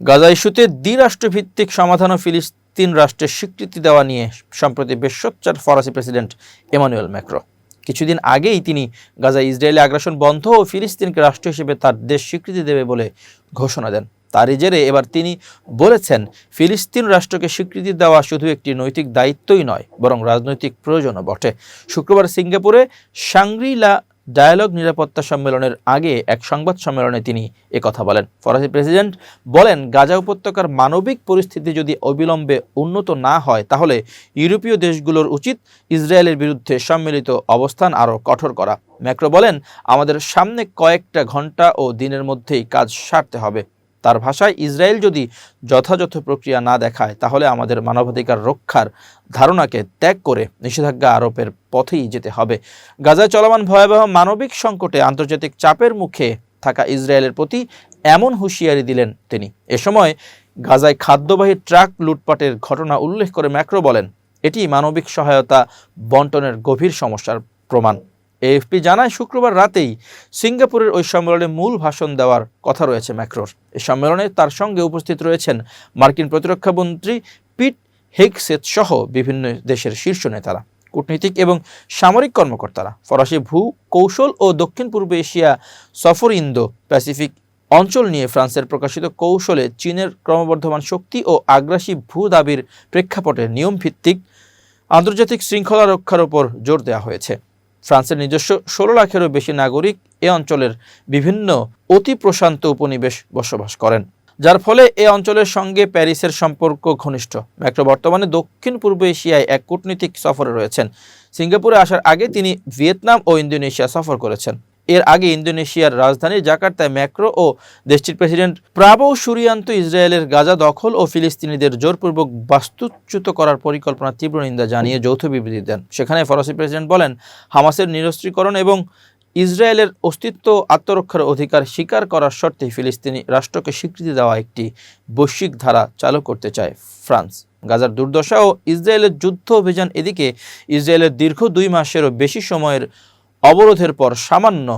গাজা ইস্যুতে দ্বিরাষ্ট্রভিত্তিক সমাধান ও ফিলিস্তিন রাষ্ট্রের স্বীকৃতি দেওয়া নিয়ে সম্প্রতি বেশ সোচ্চার ফরাসি প্রেসিডেন্ট এমানুয়েল ম্যাক্রো। কিছুদিন আগেই তিনি গাজা ইসরায়েলি আগ্রাসন বন্ধ ও ফিলিস্তিনকে রাষ্ট্র হিসেবে তার দেশ স্বীকৃতি দেবে বলে ঘোষণা দেন। তারই জেরে এবার তিনি বলেছেন, ফিলিস্তিন রাষ্ট্রকে স্বীকৃতি দেওয়া শুধু একটি নৈতিক দায়িত্বই নয়, বরং রাজনৈতিক প্রয়োজনও বটে। শুক্রবার সিঙ্গাপুরে সাংগ্রিলা ডায়ালগ নিরাপত্তা সম্মেলনের আগে এক সংবাদ সম্মেলনে তিনি কথা বলেন। ফরাসি প্রেসিডেন্ট বলেন, গাজা উপত্যকার মানবিক পরিস্থিতি যদি অবিলম্বে উন্নত না হয়, তাহলে ইউরোপীয় দেশগুলোর উচিত ইসরায়েলের বিরুদ্ধে সম্মিলিত অবস্থান আরও কঠোর করা। ম্যাক্রো বলেন, আমাদের সামনে কয়েকটা ঘণ্টা ও দিনের মধ্যেই কাজ সারতে হবে। তার ভাষায় ইসরায়েল যদি যথাযথ প্রক্রিয়া না দেখায়, তাহলে আমাদের মানবাধিকার রক্ষার ধারণাকে ত্যাগ করে নিষেধাজ্ঞা আরোপের পথেই যেতে হবে। গাজায় চলমান ভয়াবহ মানবিক সংকটে আন্তর্জাতিক চাপের মুখে থাকা ইসরায়েলের প্রতি এমন হুঁশিয়ারি দিলেন তিনি। এ সময় গাজায় খাদ্যবাহী ট্রাক লুটপাটের ঘটনা উল্লেখ করে ম্যাক্রো বলেন, এটি মানবিক সহায়তা বন্টনের গভীর সমস্যার প্রমাণ। এএফপি জানায়, শুক্রবার রাতেই সিঙ্গাপুরের ওই সম্মেলনে মূল ভাষণ দেওয়ার কথা রয়েছে ম্যাক্রোর। এই সম্মেলনে তার সঙ্গে উপস্থিত রয়েছেন মার্কিন প্রতিরক্ষামন্ত্রী পিট হেগসেত সহ বিভিন্ন দেশের শীর্ষ নেতারা, কূটনীতিক এবং সামরিক কর্মকর্তারা, ফরাসি ভূ কৌশল ও দক্ষিণ পূর্ব এশিয়া সফর ইন্দো প্যাসিফিক অঞ্চল নিয়ে ফ্রান্সের প্রকাশিত কৌশলে চীনের ক্রমবর্ধমান শক্তি ও আগ্রাসী ভূ দাবির প্রেক্ষাপটে নিয়মভিত্তিক আন্তর্জাতিক শৃঙ্খলা রক্ষার ওপর জোর দেওয়া হয়েছে। ফ্রান্সের নিজস্ব ষোলো লাখেরও বেশি নাগরিক এ অঞ্চলের বিভিন্ন অতি প্রশান্ত উপনিবেশ বসবাস করেন। যার ফলে এ অঞ্চলের সঙ্গে প্যারিসের সম্পর্ক ঘনিষ্ঠ। ম্যাক্রো, বর্তমানে দক্ষিণ পূর্ব এশিয়ায় এক কূটনীতিক সফরে রয়েছেন। সিঙ্গাপুরে আসার আগে তিনি ভিয়েতনাম ও ইন্দোনেশিয়া সফর করেছেন। এর আগে ইন্দোনেশিয়ার রাজধানী জাকার্তায় ম্যাক্রো ও দেশটির প্রেসিডেন্ট প্রাবো সুরিয়ান্ত ইসরায়েলের গাজা দখল ও ফিলিস্তিনিদের জোরপূর্বক বাস্তুচ্যুত করার পরিকল্পনা তীব্র নিন্দা জানিয়ে যৌথ বিবৃতি দেন। সেখানে ফরাসি প্রেসিডেন্ট বলেন, হামাসের নিরস্ত্রীকরণ এবং ইসরায়েলের অস্তিত্ব আত্মরক্ষার অধিকার স্বীকার করার শর্তে ফিলিস্তিনি রাষ্ট্রকে স্বীকৃতি দেওয়া একটি বৈশ্বিক ধারা চালু করতে চায় ফ্রান্স। গাজার দুর্দশা ও ইসরায়েলের যুদ্ধ অভিযান এদিকে ইসরায়েলের দীর্ঘ দুই মাসেরও বেশি সময়ের অবরোধের পর সামান্য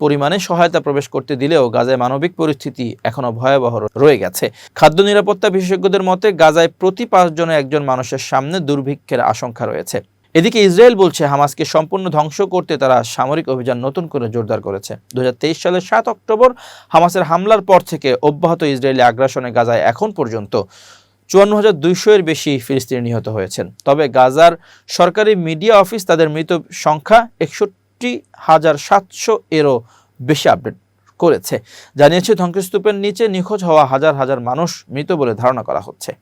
পরিমাণে সহায়তা প্রবেশ করতে দিলেও গাজায় মানবিক পরিস্থিতি এখনও ভয়াবহ রয়ে গেছে। খাদ্য নিরাপত্তা বিশেষজ্ঞদের মতে, গাজায় প্রতি পাঁচজনে একজন মানুষের সামনে দুর্ভিক্ষের আশঙ্কা রয়েছে। এদিকে ইসরায়েল বলছে, হামাসকে সম্পূর্ণ ধ্বংস করতে তারা সামরিক অভিযান নতুন করে জোরদার করেছে। দু হাজার তেইশ সালের সাত অক্টোবর হামাসের হামলার পর থেকে অব্যাহত ইসরায়েলি আগ্রাসনে গাজায় এখন পর্যন্ত চুয়ান্ন হাজার দুইশো এর বেশি ফিলিস্তিনি নিহত হয়েছেন। তবে গাজার সরকারি মিডিয়া অফিস তাদের মৃত সংখ্যা একষট্টি হাজার সাতশো এরও বেশি আপডেট করেছে। জানিয়েছে ধ্বংসস্তূপের নিচে নিখোঁজ হওয়া হাজার হাজার মানুষ, মৃত বলে ধারণা করা হচ্ছে।